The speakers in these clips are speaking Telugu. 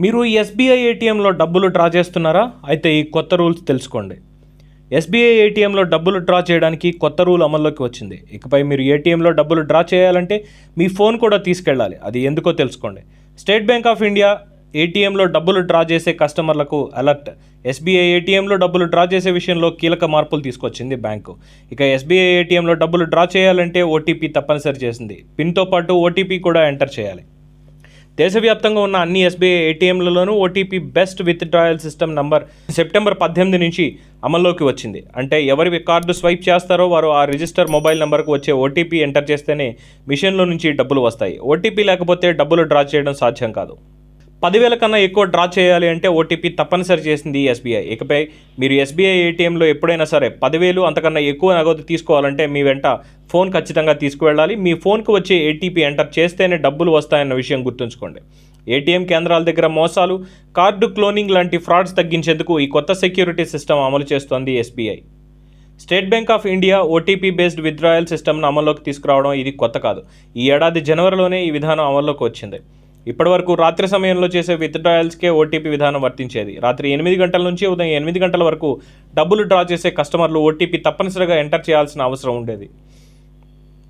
మీరు ఎస్బీఐ ఏటీఎంలో డబ్బులు డ్రా చేస్తున్నారా? అయితే ఈ కొత్త రూల్స్ తెలుసుకోండి. ఎస్బీఐ ఏటీఎంలో డబ్బులు డ్రా చేయడానికి కొత్త రూల్ అమల్లోకి వచ్చింది. ఇకపై మీరు ఏటీఎంలో డబ్బులు డ్రా చేయాలంటే మీ ఫోన్ కూడా తీసుకెళ్ళాలి. అది ఎందుకో తెలుసుకోండి. స్టేట్ బ్యాంక్ ఆఫ్ ఇండియా ఏటీఎంలో డబ్బులు డ్రా చేసే కస్టమర్లకు అలర్ట్. ఎస్బీఐ ఏటీఎంలో డబ్బులు డ్రా చేసే విషయంలో కీలక మార్పులు తీసుకొచ్చింది బ్యాంకు. ఇక ఎస్బీఐ ఏటీఎంలో డబ్బులు డ్రా చేయాలంటే ఓటీపీ తప్పనిసరి చేసింది. పిన్తో పాటు ఓటీపీ కూడా ఎంటర్ చేయాలి. దేశవ్యాప్తంగా ఉన్న అన్ని SBI ఏటీఎంలలోనూ OTP based withdrawal system number September పద్దెనిమిది నుంచి అమల్లోకి వచ్చింది. అంటే ఎవరి కార్డు స్వైప్ చేస్తారో వారు ఆ రిజిస్టర్ మొబైల్ నెంబర్కు వచ్చే ఓటీపీ ఎంటర్ చేస్తేనే మిషన్లో నుంచి డబ్బులు వస్తాయి. ఓటీపీ లేకపోతే డబ్బులు డ్రా చేయడం సాధ్యం కాదు. పదివేల కన్నా ఎక్కువ డ్రా చేయాలి అంటే ఓటీపీ తప్పనిసరి చేసింది ఎస్బీఐ. ఇకపై మీరు ఎస్బీఐ ఏటీఎంలో ఎప్పుడైనా సరే పదివేలు అంతకన్నా ఎక్కువ నగదు తీసుకోవాలంటే మీ వెంట ఫోన్ ఖచ్చితంగా తీసుకువెళ్ళాలి. మీ ఫోన్కు వచ్చే ఏటీపీ ఎంటర్ చేస్తేనే డబ్బులు వస్తాయన్న విషయం గుర్తుంచుకోండి. ఏటీఎం కేంద్రాల దగ్గర మోసాలు కార్డు క్లోనింగ్ లాంటి ఫ్రాడ్స్ తగ్గించేందుకు ఈ కొత్త సెక్యూరిటీ సిస్టమ్ అమలు చేస్తోంది SBI. State Bank of India OTP based withdrawal సిస్టమ్ను అమల్లోకి తీసుకురావడం ఇది కొత్త కాదు. ఈ ఏడాది జనవరిలోనే ఈ విధానం అమల్లోకి వచ్చింది. ఇప్పటివరకు రాత్రి సమయంలో చేసే విత్డ్రాయల్స్కే ఓటీపీ విధానం వర్తించేది. రాత్రి ఎనిమిది గంటల నుంచి ఉదయం ఎనిమిది గంటల వరకు డబ్బులు డ్రా చేసే కస్టమర్లు ఓటీపీ తప్పనిసరిగా ఎంటర్ చేయాల్సిన అవసరం ఉండేది.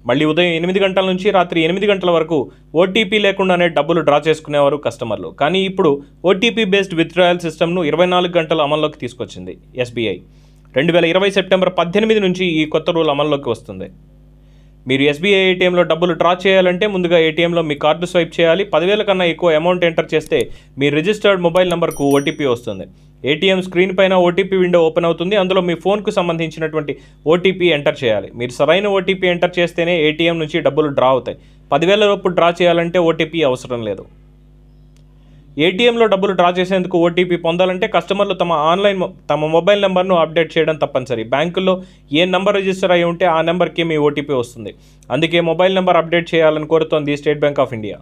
మళ్ళీ ఉదయం ఎనిమిది గంటల నుంచి రాత్రి ఎనిమిది గంటల వరకు ఓటీపీ లేకుండానే డబ్బులు డ్రా చేసుకునేవారు కస్టమర్లు. కానీ ఇప్పుడు ఓటీపీ బేస్డ్ విత్డ్రాయల్ సిస్టమ్ను ఇరవై నాలుగు గంటలు అమల్లోకి తీసుకొచ్చింది ఎస్బీఐ. రెండు వేల ఇరవై సెప్టెంబర్ పద్దెనిమిది నుంచి ఈ కొత్త రూల్ అమల్లోకి వస్తుంది. మీరు ఎస్బీఐ ఏటీఎంలో డబ్బులు డ్రా చేయాలంటే ముందుగా ఏటీఎంలో మీ కార్డు స్వైప్ చేయాలి. పదివేల కన్నా ఎక్కువ అమౌంట్ ఎంటర్ చేస్తే మీ రిజిస్టర్డ్ మొబైల్ నెంబర్కు ఓటీపీ వస్తుంది. ఏటీఎం స్క్రీన్ పైన ఓటీపీ విండో ఓపెన్ అవుతుంది. అందులో మీ ఫోన్కు సంబంధించినటువంటి ఓటీపీ ఎంటర్ చేయాలి. మీరు సరైన ఓటీపీ ఎంటర్ చేస్తేనే ఏటీఎం నుంచి డబ్బులు డ్రా అవుతాయి. పదివేల లోపు డ్రా చేయాలంటే ఓటీపీ అవసరం లేదు. ఏటీఎంలో డబ్బులు డ్రా చేసేందుకు ఓటీపీ పొందాలంటే కస్టమర్లు తమ ఆన్లైన్ తమ మొబైల్ నెంబర్ను అప్డేట్ చేయడం తప్పనిసరి. బ్యాంకుల్లో ఏ నెంబర్ రిజిస్టర్ అయి ఉంటే ఆ నెంబర్కి మీ ఓటీపీ వస్తుంది. అందుకే మొబైల్ నెంబర్ అప్డేట్ చేయాలని కోరుతోంది స్టేట్ బ్యాంక్ ఆఫ్ ఇండియా.